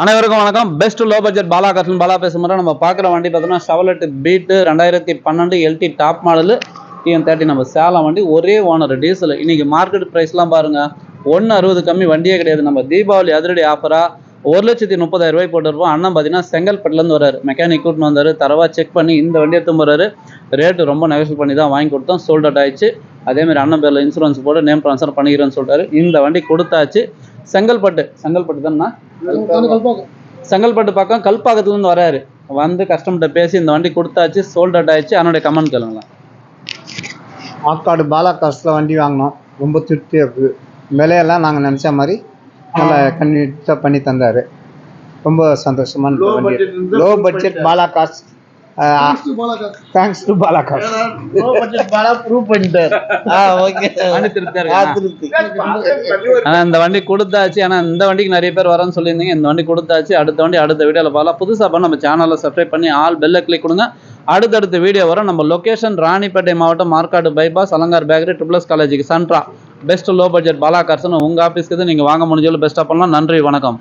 அனைவருக்கும் வணக்கம். Best low budget Bala கர்ஷன் பாலா பேசும்போது நம்ம பார்க்குற வண்டி பார்த்தோம்னா செவலெட் பீட்டு ரெண்டாயிரத்தி பன்னெண்டு LT top model TN thirty நம்ம சேலம் வண்டி. ஒரே ஓனர் டீசல் இன்னைக்கு மார்க்கெட் ப்ரைஸ்லாம் பாருங்க. ஒன்று அறுபது கம்மி வண்டியே கிடையாது. நம்ம தீபாவளி அதிரடி ஆஃபராக ஒரு லட்சத்தி முப்பதாயிரம் ரூபாய் போட்டிருப்போம். அண்ணன் பார்த்தீங்கன்னா செங்கல்பட்டுலேருந்து வராரு மெக்கானிக் கூட்டின்னு வந்தார். தரவா செக் பண்ணி இந்த வண்டி எடுத்து போகிறாரு ரேட்டு ரொம்ப நெகோஷியல் பண்ணி தான் வாங்கி கொடுத்தோம். சோல்ட் அவுட் ஆயிடுச்சு. அதேமாதிரி அண்ணன் பேரில் இன்சூரன்ஸ் போட்டு நேம் ட்ரான்ஸ்ஃபர் பண்ணிக்கிறேன்னு சொல்லிட்டாரு இந்த வண்டி கொடுத்தாச்சு. செங்கல்பட்டு. செங்கல்பட்டு தானே செங்கல்பட்டு பக்கம் கல்பாக்கத்துலேருந்து வராரு. வந்து கஸ்டமர்கிட்ட பேசி இந்த வண்டி கொடுத்தாச்சு சோல்ட் அவுட் ஆயிடுச்சு. அவனுடைய கமெண்ட் கேளுங்களேன். ஆற்காடு பாலா காசில் வண்டி வாங்கினோம். ரொம்ப திருப்தியாக இருக்குது. விலையெல்லாம் நாங்கள் நினச்ச மாதிரி நல்லா கன்வீனியன்ஸாக பண்ணி தந்தார். ரொம்ப சந்தோஷமான வண்டி low budget budget. Bala cars thanks to Bala இருக்கு ஆனால் இந்த வண்டி கொடுத்தாச்சு. ஆனால் இந்த வண்டிக்கு நிறைய பேர் வரேன்னு சொல்லியிருந்தீங்க. இந்த வண்டி கொடுத்தாச்சு. அடுத்த வண்டி அடுத்த வீடியோவில் பார்க்கலாம். புதுசாக பண்ண நம்ம சேனலை சப்ஸ்கிரைப் பண்ணி ஆல் பெல்லை கிளிக் கொடுங்க. அடுத்தடுத்த வீடியோ வரும். நம்ம லொகேஷன் ராணிப்பேட்டை மாவட்டம் Markadu bypass Alankar bakery triple S காலேஜுக்கு சென்ட்ரா பெஸ்ட் லோ பட்ஜெட் பாலா கார்ஸ்னு உங்கள் ஆஃபீஸ்க்கு நீங்கள் வாங்க முடிஞ்சாலும் பெஸ்ட்டாக பண்ணலாம். நன்றி வணக்கம்.